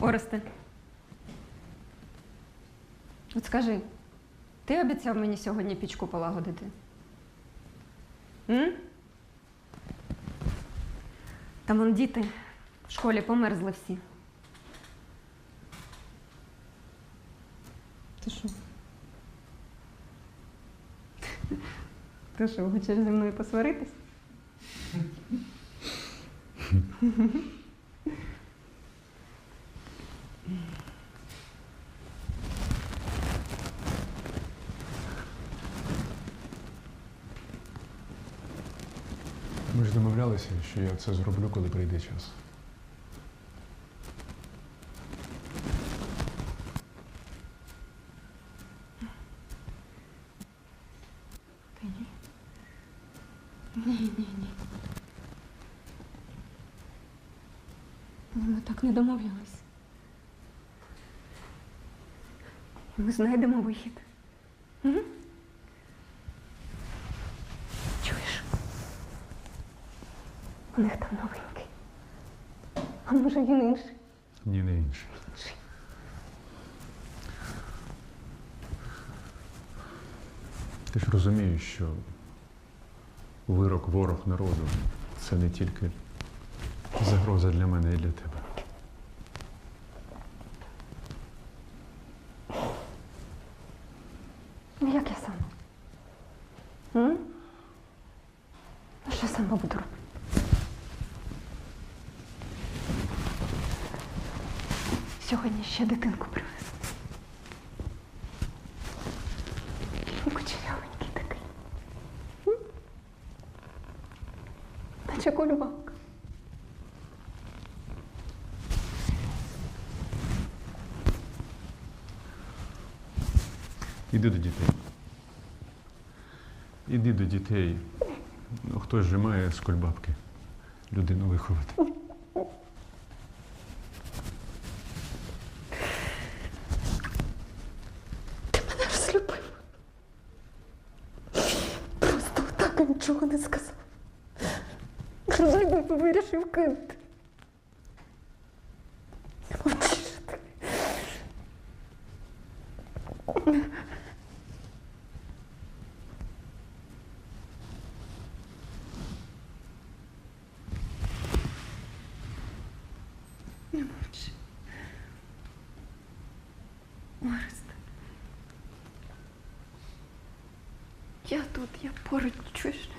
Оресте. От скажи, ти обіцяв мені сьогодні пічку полагодити? М? Там вон діти в школі померзли всі. Ти що? Ти що, хочеш зі мною посваритись? Ми ж домовлялися, що я це зроблю, коли прийде час. Ми так не домовлялись. Ми знайдемо вихід. М? У них там новенький. А може він інший? Ні, не інше. Ти ж розумієш, що вирок ворог народу це не тільки загроза для мене і для тебе. Ну як я сама? М? Ну що сама буду робити? Сьогодні ще дитинку привезли. Кучерявенький такий. Наче кульбабка. Іди до дітей. Іди до дітей. Ну, хтось же має з кульбабки людину виховати. так нічого не сказав. Зайду вирішив кинути. Мовчиш ти. Не мовчи. Орест. Я тут, я поруч чуєш.